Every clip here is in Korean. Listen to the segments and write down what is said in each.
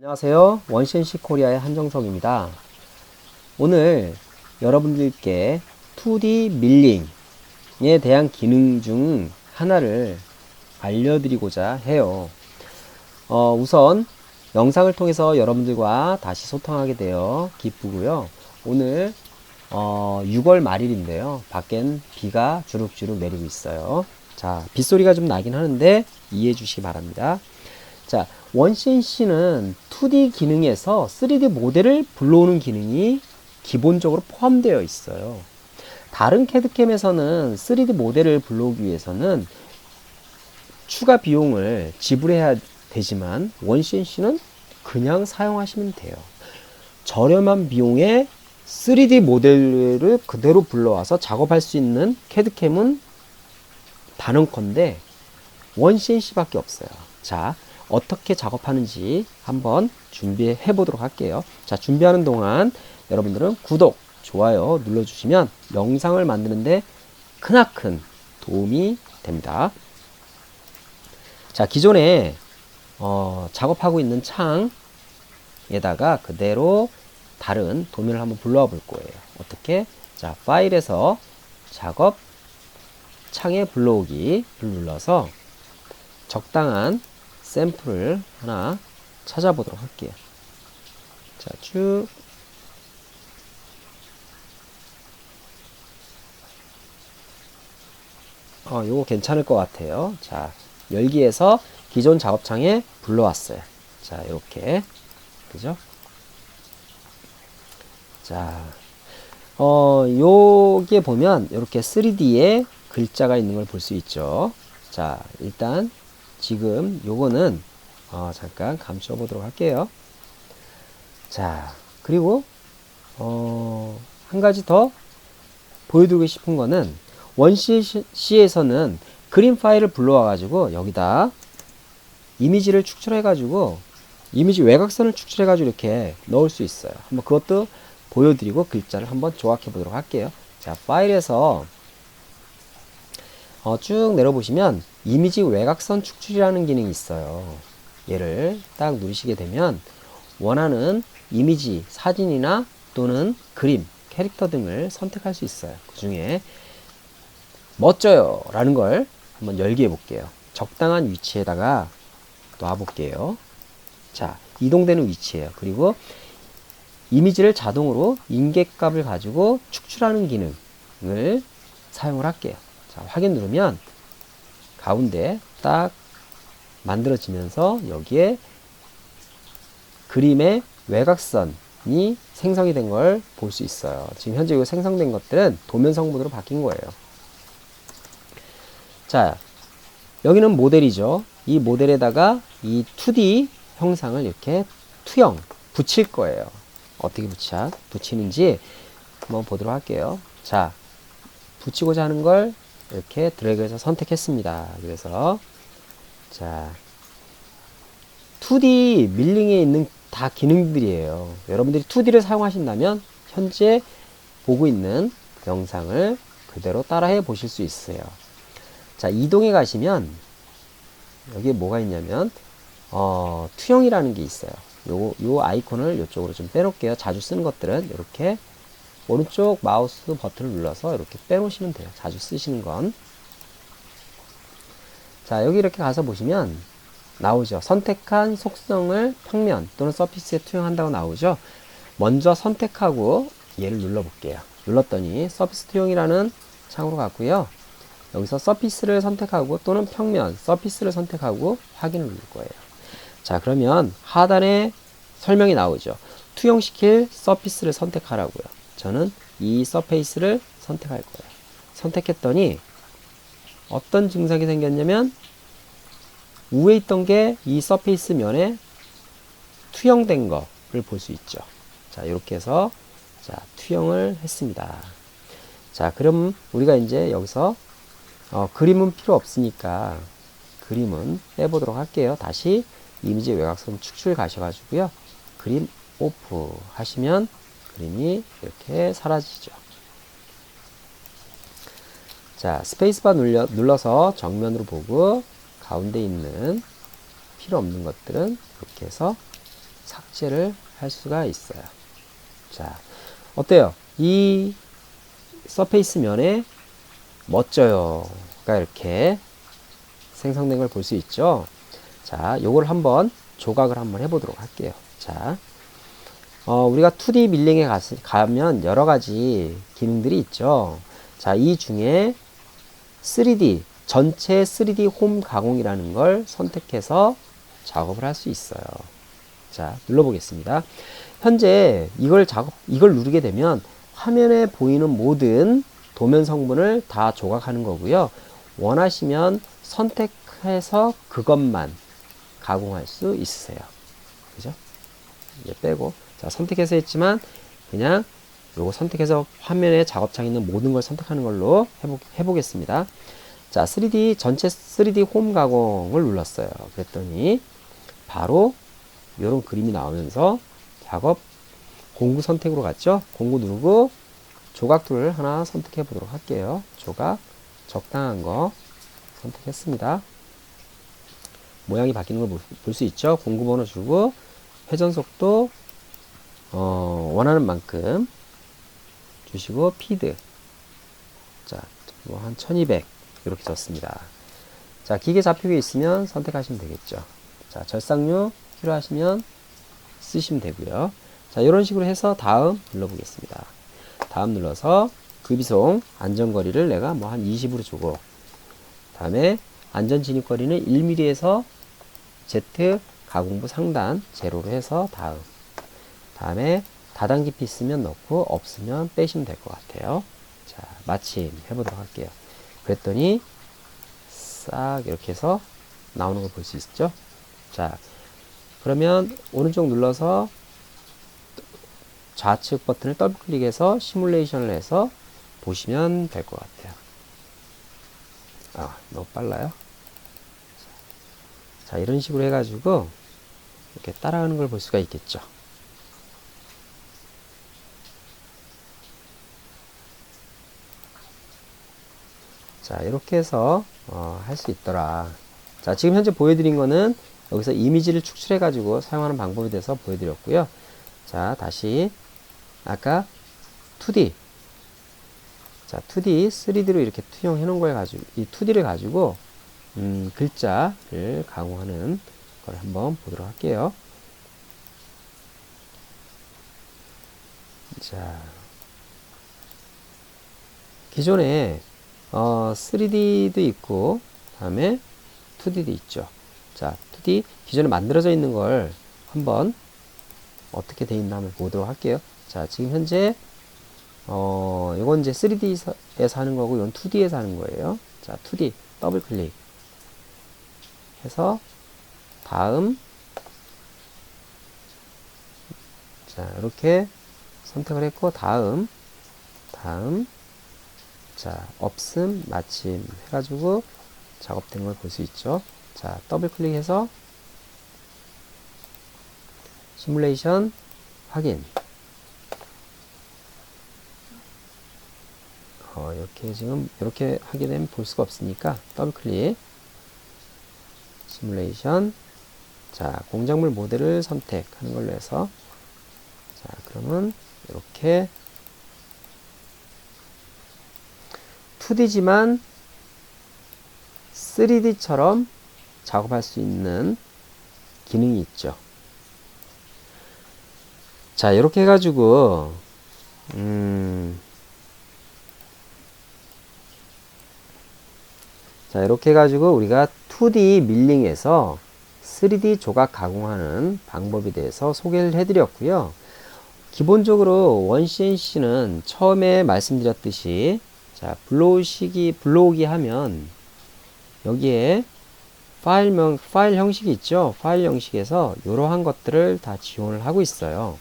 안녕하세요. 원센시 코리아의 한정석입니다. 오늘 여러분들께 2D 밀링에 대한 기능 중 하나를 알려드리고자 해요. 어, 우선 영상을 통해서 여러분들과 다시 소통하게 되어 기쁘고요. 오늘 어, 6월 말일인데요. 밖엔 비가 주룩주룩 내리고 있어요. 자, 빗소리가 좀 나긴 하는데 이해해 주시기 바랍니다. 자, 원CNC는 2D 기능에서 3D 모델을 불러오는 기능이 기본적으로 포함되어 있어요. 다른 캐드캠에서는 3D 모델을 불러오기 위해서는 추가 비용을 지불해야 되지만 원CNC는 그냥 사용하시면 돼요. 저렴한 비용에 3D 모델을 그대로 불러와서 작업할 수 있는 캐드캠은 단언컨대 원CNC밖에 없어요. 자, 어떻게 작업하는지 한번 준비해 보도록 할게요. 자, 준비하는 동안 여러분들은 구독, 좋아요 눌러주시면 영상을 만드는데 크나큰 도움이 됩니다. 자, 기존에 어, 작업하고 있는 창에다가 그대로 다른 도면을 한번 불러와 볼 거예요. 어떻게? 자, 파일에서 작업 창에 불러오기 를 눌러서 적당한 샘플을 하나 찾아보도록 할게요. 자, 쭉. 어, 요거 괜찮을 것 같아요. 자, 열기에서 기존 작업창에 불러왔어요. 자, 이렇게. 그죠? 자, 어, 요게 보면 이렇게 3D에 글자가 있는 걸 볼 수 있죠. 자, 일단 지금 요거는 어, 잠깐 감춰 보도록 할게요. 자, 그리고 어, 한 가지 더 보여드리고 싶은 거는 원CC에서는 그림 파일을 불러와 가지고 여기다 이미지를 축출해 가지고 이미지 외곽선을 축출해 가지고 이렇게 넣을 수 있어요. 한번 그것도 보여드리고 글자를 한번 조합해 보도록 할게요. 자, 파일에서 어, 쭉 내려보시면 이미지 외곽선 축출이라는 기능이 있어요. 얘를 딱 누르시게 되면 원하는 이미지, 사진이나 또는 그림, 캐릭터 등을 선택할 수 있어요. 그 중에 멋져요 라는 걸 한번 열기 해 볼게요. 적당한 위치에다가 놔 볼게요. 자, 이동되는 위치예요. 그리고 이미지를 자동으로 인계값을 가지고 축출하는 기능을 사용을 할게요. 자, 확인 누르면 가운데 딱 만들어지면서 여기에 그림의 외곽선이 생성이 된 걸 볼 수 있어요. 지금 현재 이 생성된 것들은 도면 성분으로 바뀐 거예요. 자, 여기는 모델이죠. 이 모델에다가 이 2D 형상을 이렇게 투영 붙일 거예요. 어떻게 붙여, 붙이는지 한번 보도록 할게요. 자, 붙이고자 하는 걸 이렇게 드래그해서 선택했습니다. 그래서 자 2D 밀링에 있는 다 기능들이에요. 여러분들이 2D를 사용하신다면 현재 보고 있는 영상을 그대로 따라해 보실 수 있어요. 자 이동해 가시면 여기에 뭐가 있냐면 어, 투영이라는 게 있어요. 요, 요 아이콘을 이쪽으로 좀 빼놓을게요. 자주 쓰는 것들은 이렇게 오른쪽 마우스 버튼을 눌러서 이렇게 빼놓으시면 돼요. 자주 쓰시는 건. 자, 여기 이렇게 가서 보시면 나오죠. 선택한 속성을 평면 또는 서피스에 투영한다고 나오죠. 먼저 선택하고 얘를 눌러볼게요. 눌렀더니 서피스 투영이라는 창으로 갔고요. 여기서 서피스를 선택하고 또는 평면, 서피스를 선택하고 확인을 누를 거예요. 자, 그러면 하단에 설명이 나오죠. 투영시킬 서피스를 선택하라고요. 저는 이 서페이스를 선택할 거예요. 선택했더니 어떤 증상이 생겼냐면 위에 있던 게 이 서페이스 면에 투영된 거를 볼 수 있죠. 자, 이렇게 해서 자, 투영을 했습니다. 자, 그럼 우리가 이제 여기서 어, 그림은 필요 없으니까 그림은 빼보도록 할게요. 다시 이미지 외곽선 축출 가셔가지고요. 그림 오프 하시면 그림이 이렇게 사라지죠. 자, 스페이스바 눌려, 눌러서 정면으로 보고 가운데 있는 필요 없는 것들은 이렇게 해서 삭제를 할 수가 있어요. 자, 어때요? 이 서페이스 면에 멋져요가 이렇게 생성된 걸 볼 수 있죠. 자, 요걸 한번 조각을 한번 해보도록 할게요. 자, 어, 우리가 2D 밀링에 가, 가면 여러 가지 기능들이 있죠. 자, 이 중에 3D, 전체 3D 홈 가공이라는 걸 선택해서 작업을 할 수 있어요. 자, 눌러보겠습니다. 현재 이걸 작업, 이걸 누르게 되면 화면에 보이는 모든 도면 성분을 다 조각하는 거고요. 원하시면 선택해서 그것만 가공할 수 있으세요. 그죠? 빼고. 자, 선택해서 했지만 그냥 요거 선택해서 화면에 작업창에 있는 모든 걸 선택하는 걸로 해보, 해보겠습니다. 자, 3D, 전체 3D 홈 가공을 눌렀어요. 그랬더니 바로 이런 그림이 나오면서 작업 공구 선택으로 갔죠. 공구 누르고 조각 툴을 하나 선택해 보도록 할게요. 조각 적당한 거 선택했습니다. 모양이 바뀌는 걸 볼 수 있죠. 공구 번호 주고 회전 속도 어, 원하는 만큼 주시고 피드 자, 뭐 한 1200 이렇게 줬습니다. 자, 기계 좌표에 있으면 선택하시면 되겠죠. 자, 절삭류 필요하시면 쓰시면 되고요. 자, 이런 식으로 해서 다음 눌러보겠습니다. 다음 눌러서 급이송 안전거리를 내가 뭐 한 20으로 주고 다음에 안전 진입거리는 1mm에서 Z 가공부 상단 제로로 해서 다음 다음에 다단 깊이 있으면 넣고 없으면 빼시면 될 것 같아요. 자, 마침 해보도록 할게요. 그랬더니 싹 이렇게 해서 나오는 걸 볼 수 있죠. 자, 그러면 오른쪽 눌러서 좌측 버튼을 더블 클릭해서 시뮬레이션을 해서 보시면 될 것 같아요. 아, 너무 빨라요. 자, 이런 식으로 해가지고 이렇게 따라가는 걸 볼 수가 있겠죠. 자, 이렇게 해서 어, 할 수 있더라. 자, 지금 현재 보여드린 거는 여기서 이미지를 추출해 가지고 사용하는 방법에 대해서 보여드렸고요. 자, 다시 아까 2D 자, 2D, 3D로 이렇게 투영해 놓은 걸 가지고 이 2D를 가지고 음, 글자를 가공하는 걸 한번 보도록 할게요. 자, 기존에 어, 3D도 있고 다음에 2D도 있죠. 자, 2D 기존에 만들어져 있는 걸 한번 어떻게 돼 있나 한번 보도록 할게요. 자, 지금 현재 어, 이건 이제 3D에서 하는 거고 이건 2D에서 하는 거예요. 자, 2D 더블 클릭 해서 다음 자, 이렇게 선택을 했고 다음 다음 자, 없음, 마침 해가지고 작업된 걸 볼 수 있죠. 자, 더블 클릭해서 시뮬레이션 확인. 어, 이렇게 지금 이렇게 하게 되면 볼 수가 없으니까 더블 클릭. 시뮬레이션. 자, 공작물 모델을 선택하는 걸로 해서 자, 그러면 이렇게 2D지만 3D처럼 작업할 수 있는 기능이 있죠. 자, 이렇게 해가지고, 음, 자, 이렇게 해가지고 우리가 2D 밀링에서 3D 조각 가공하는 방법에 대해서 소개를 해드렸고요. 기본적으로 원 CNC는 처음에 말씀드렸듯이 자, 블로우식이, 블로우기 하면 여기에 파일명, 파일 형식이 있죠. 파일 형식에서 이러한 것들을 다 지원을 하고 있어요.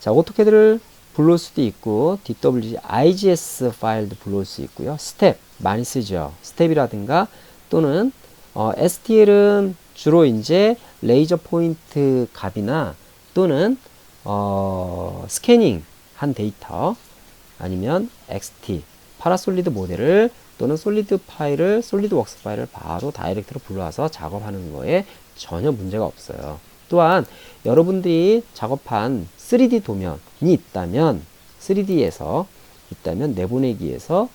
자, 오토캐드를 불러올 수도 있고, DWG, IGS 파일도 불러올 수 있고요. 스텝, 많이 쓰죠. 스텝이라든가 또는 어, STL은 주로 이제 레이저 포인트 값이나 또는 어, 스캐닝 한 데이터 아니면 XT 파라솔리드 모델을 또는 솔리드 파일을 솔리드 웍스 파일을 바로 다이렉트로 불러와서 작업하는 거에 전혀 문제가 없어요. 또한 여러분들이 작업한 3D 도면이 있다면 3D에서 있다면 내보내기에서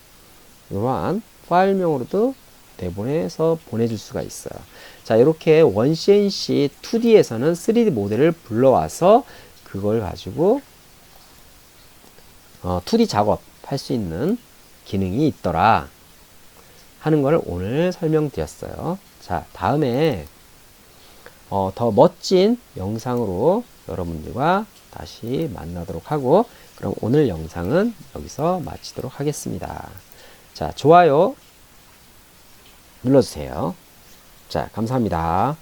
이러한 파일명으로도 내보내서 보내줄 수가 있어요. 자, 이렇게 원CNC 2D에서는 3D 모델을 불러와서 그걸 가지고 어, 2D 작업할 수 있는 기능이 있더라 하는 걸 오늘 설명드렸어요. 자, 다음에 어, 더 멋진 영상으로 여러분들과 다시 만나도록 하고 그럼 오늘 영상은 여기서 마치도록 하겠습니다. 자, 좋아요 눌러주세요. 자, 감사합니다.